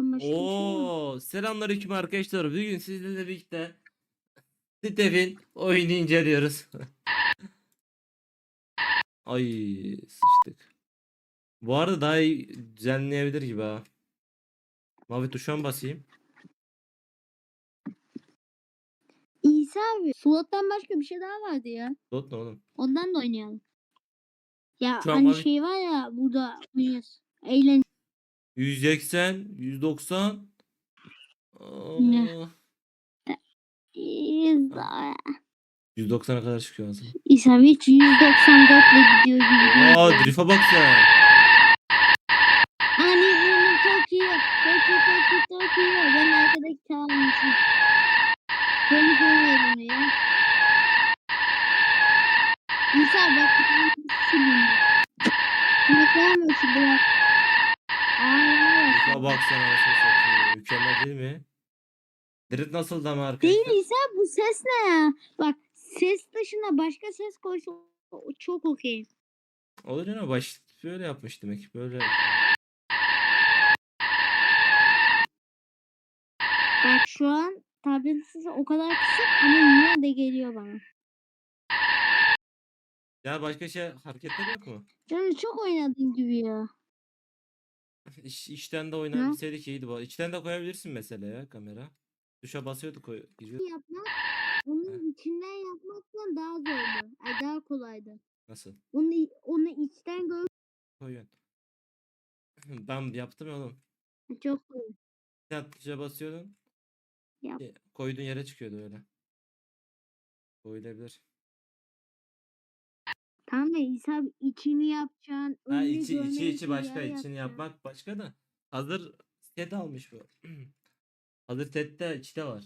Var mı? Oo, selamünaleyküm arkadaşlar. Bugün sizlerle birlikte Stef'in oyunu inceliyoruz. Ay sıçtık. Bu arada daha iyi düzenleyebilir gibi ha. Mavi tuşa mı basayım? İsa abi. Suat'tan başka bir şey daha vardı ya. Dot ne oğlum? Ondan da oynayalım. Ya Şu an hani şey var ya burada oynuyoruz. Eğlen. 180, 190. Ne? Aa, İsa. 190'a kadar çıkıyor aslında. İsa abi hiç 194 ile gidiyor gibi. Aa drift'e bak sen. Hani bunu çok iyi. Çok iyi çok iyi çok iyi. Ben arkadaki çalmışım. Konuşamıyorum ya. İsa bak silindi. Bakar mısın bırak. Aa, Drift'e bak sen anasını satayım. Mükemmel değil mi? Drift nasıl ama arkadaşlar? Değil İsa bu ses ne ya? Bak ses dışında başka ses koysa o- çok okey. Olur ya baş böyle yapmış demek. Böyle. Bak şu an tablet sesi o kadar kısık ama yine de geliyor bana. Ya başka şey hareketler yok mu? Canım çok oynadığım gibi ya. İş, içten de oynayabilseydik iyiydi bu. İçten de koyabilirsin mesela ya kamera. Tuşa basıyorduk koy. giriyor. Yapmak onun içinden yapmaktan daha zordu. Ay daha kolaydı. Nasıl? Onu onu içten gör Koyuyorsun. Ben yaptım ya oğlum. çok kolay. Sen tuşa basıyordun. Yap. e, Koyduğun yere çıkıyordu öyle. Koyulabilir. Tamam da İsa içini yapacaksın. Ha önünü içi içi görmen içi için başka yer içini yapacaksın. yapmak başka da. Hazır set almış bu. Hazır sette içte var.